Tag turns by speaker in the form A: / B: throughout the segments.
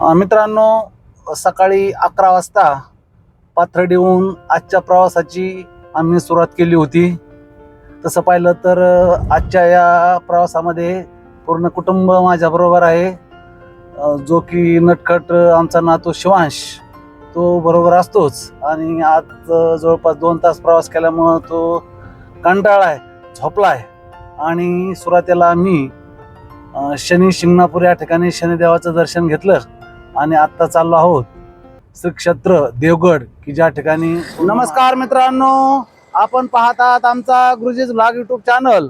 A: मित्रांनो सकाळी अकरा वाजता पाथर्डीहून आजच्या प्रवासाची आम्ही सुरुवात केली होती. तसं पाहिलं तर आजच्या या प्रवासामध्ये पूर्ण कुटुंब माझ्याबरोबर आहे. जो की नटखट आमचा नातू शिवांश तो बरोबर असतोच. आणि आज जवळपास दोन तास प्रवास केल्यामुळं तो कंटाळा आहे झोपला आहे. आणि सुरुवातीला आम्ही शनी शिंगणापूर या ठिकाणी शनिदेवाचं दर्शन घेतलं. आणि आत्ता चाललो आहोत श्री क्षेत्र देवगड की ज्या ठिकाणी नमस्कार मित्रांनो आपण पाहतात आमचा गुरुजीज ब्लॉग युट्यूब चॅनल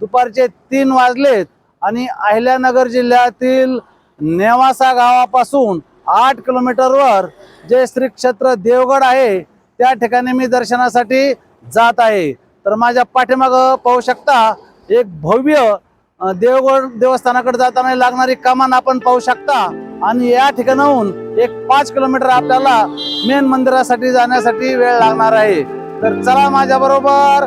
A: दुपारचे तीन वाजलेत आणि अहिल्यानगर जिल्ह्यातील नेवासा गावापासून आठ किलोमीटरवर जे श्री क्षेत्र देवगड आहे त्या ठिकाणी मी दर्शनासाठी जात आहे. तर माझ्या पाठीमागं पाहू शकता एक भव्य देवगड देवस्थानाकडे जाताना लागणारी कमान आपण पाहू शकता. आणि या ठिकाणाहून एक पाच किलोमीटर आपल्याला मेन मंदिरासाठी जाण्यासाठी वेळ लागणार आहे. तर चला माझ्या बरोबर.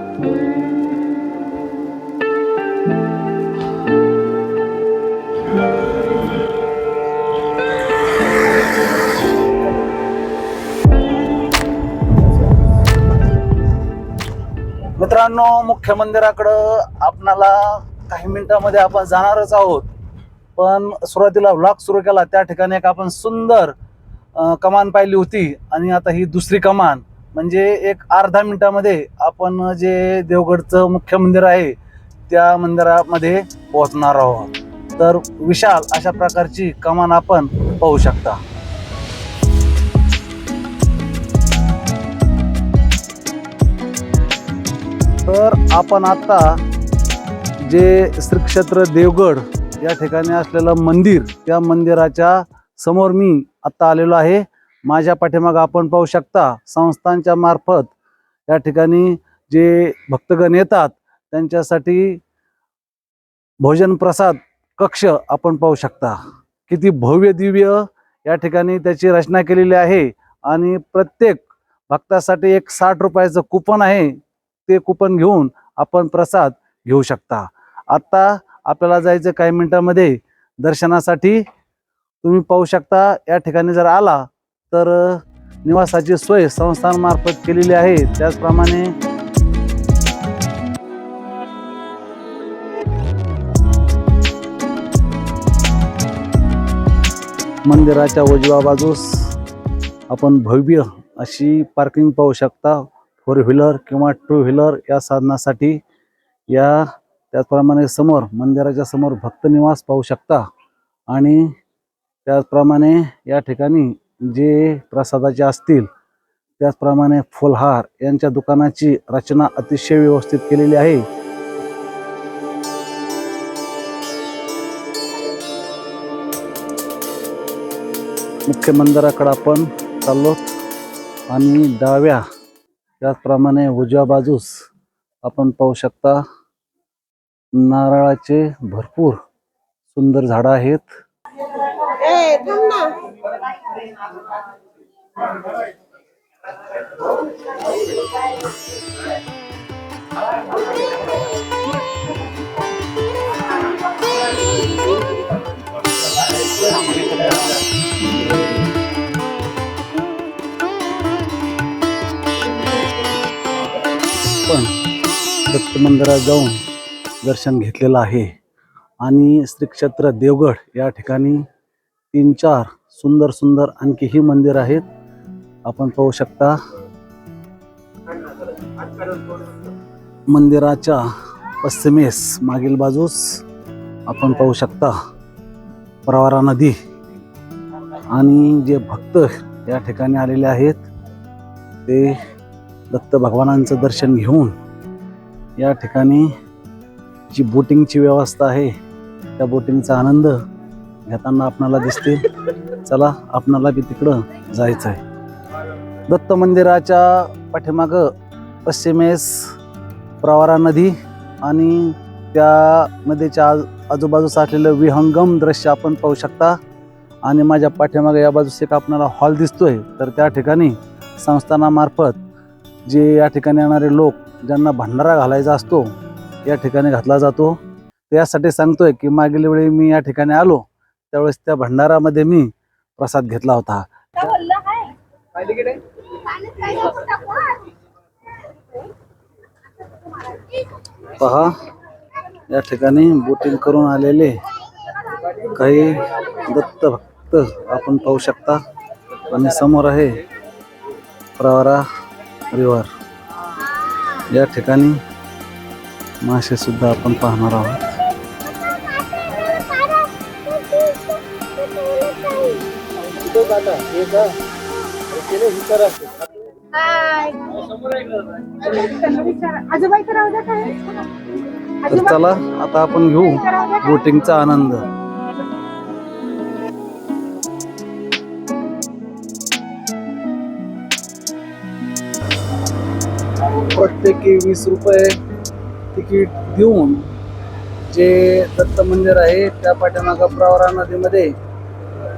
A: मित्रांनो मुख्य मंदिराकडं आपणाला काही मिनिटांमध्ये आपण जाणारच आहोत. पण सुरुवातीला व्लॉग सुरू केला. त्या ठिकाणी एक आपण सुंदर कमान पाहिली होती. आणि आता ही दुसरी कमान. म्हणजे एक अर्धा मिनिटामध्ये आपण जे देवगडचं मुख्य मंदिर आहे त्या मंदिरामध्ये पोहोचणार आहोत. तर विशाल अशा प्रकारची कमान आपण पाहू शकता. तर आपण आता जे श्रीक्षेत्र देवगड या ठिकाणी असलेलं मंदिर त्या मंदिराच्या समोर मी आत्ता आलेलो आहे. माझ्या पाठीमागं आपण पाहू शकता संस्थांच्या मार्फत या ठिकाणी जे भक्तगण येतात त्यांच्यासाठी भोजन प्रसाद कक्ष आपण पाहू शकता. किती भव्य दिव्य या ठिकाणी त्याची रचना केलेली आहे आणि प्रत्येक भक्तासाठी एक साठ रुपयाचं कुपन आहे. ते कुपन घेऊन आपण प्रसाद घेऊ शकता. आत्ता आपल्याला जायचं काही मिनटामध्ये दर्शनासाठी. तुम्ही पाहू शकता या ठिकाणी जर आला तर निवासाची सोय संस्थांमार्फत केलेली आहे. त्याचप्रमाणे मंदिराच्या उजव्या बाजूस आपण भव्य अशी पार्किंग पाहू शकता. फोर व्हीलर किंवा टू व्हीलर या साधनासाठी या त्याचप्रमाणे समोर मंदिराच्या समोर भक्त निवास पाहू शकता. आणि त्याचप्रमाणे या ठिकाणी जे प्रसादाचे असतील त्याचप्रमाणे फुलहार यांच्या दुकानाची रचना अतिशय व्यवस्थित केलेली आहे. मुख्य मंदिराकडे आपण चाललो आणि डाव्या त्याचप्रमाणे उजव्या बाजूस आपण पाहू शकता नारळाचे भरपूर सुंदर झाडं आहेत. पण दत्त मंदिरात जाऊन दर्शन घेतलेलं आहे. आणि श्रीक्षेत्र देवगड या ठिकाणी तीन चार सुंदर सुंदर आणखीही मंदिर आहेत. आपण पाहू शकता मंदिराच्या पश्चिमेस मागील बाजूस आपण पाहू शकता प्रवारा नदी. आणि जे भक्त या ठिकाणी आलेले आहेत ते दत्त भगवानांचं दर्शन घेऊन या ठिकाणी जी बोटिंगची व्यवस्था आहे त्या बोटिंगचा आनंद घेताना आपणाला दिसते चला आपणाला बी तिकडं जायचं आहे दत्त मंदिराच्या पाठीमागं पश्चिमेस प्रवारा नदी आणि त्या नदीच्या आज आजूबाजू साठलेलं विहंगम दृश्य आपण पाहू शकता. आणि माझ्या पाठीमागे या बाजूस एक आपल्याला हॉल दिसतोय. तर त्या ठिकाणी संस्थानामार्फत जे या ठिकाणी येणारे लोक ज्यांना भंडारा घालायचा असतो या ठिकाणी घातला जातो. त्यासाठी सांगतोय की मागील वेळी मी या ठिकाणी आलो त्यावेळेस त्या भंडारामध्ये मी प्रसाद घेतला होता. पहा या ठिकाणी बोटिंग करून आलेले काही दत्त भक्त आपण पाहू शकता. आणि समोर आहे प्रवरा रिव्हर या ठिकाणी मासे सुद्धा आपण पाहणार आहोत. तर चला आता आपण घेऊ बोटिंगचा आनंद. प्रत्येकी वीस रुपये. तिकीट देऊन जे दत्त मंदिर आहे त्या पाठीमागं प्रवरा नदीमध्ये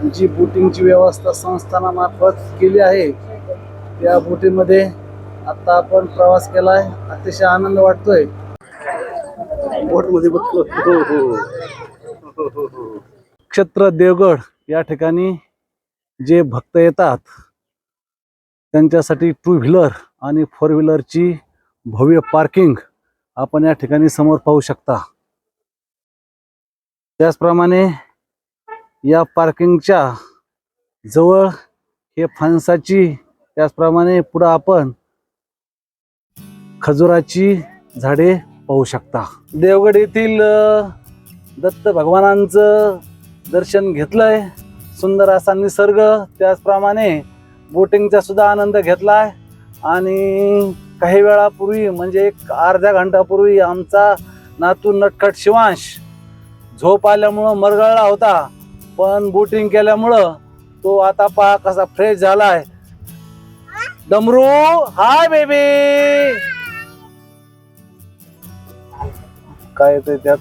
A: जी बोटिंगची व्यवस्था संस्थानामार्फत केली आहे त्या बोटीमध्ये आता आपण प्रवास केलाय. अतिशय आनंद वाटतोय. बोटमध्ये बसलो क्षेत्र देवगड या ठिकाणी जे भक्त येतात त्यांच्यासाठी टू व्हीलर आणि फोर व्हीलरची भव्य पार्किंग आपण या ठिकाणी समोर पाहू शकता. त्याचप्रमाणे या पार्किंगच्या जवळ हे फणसाची त्याचप्रमाणे पुढं आपण खजुराची झाडे पाहू शकता. देवगड येथील दत्त भगवानांचं दर्शन घेतलंय. सुंदर असा निसर्ग त्याचप्रमाणे बोटिंगचा सुद्धा आनंद घेतलाय. आणि काही वेळापूर्वी म्हणजे एक अर्ध्या घंटापूर्वी आमचा नातू नटखट शिवांश झोप आल्यामुळं मरगळला होता. पण बोटिंग केल्यामुळं तो आता पहा कसा फ्रेश झालाय. डमरू हाय बेबी काय येतंय त्यात?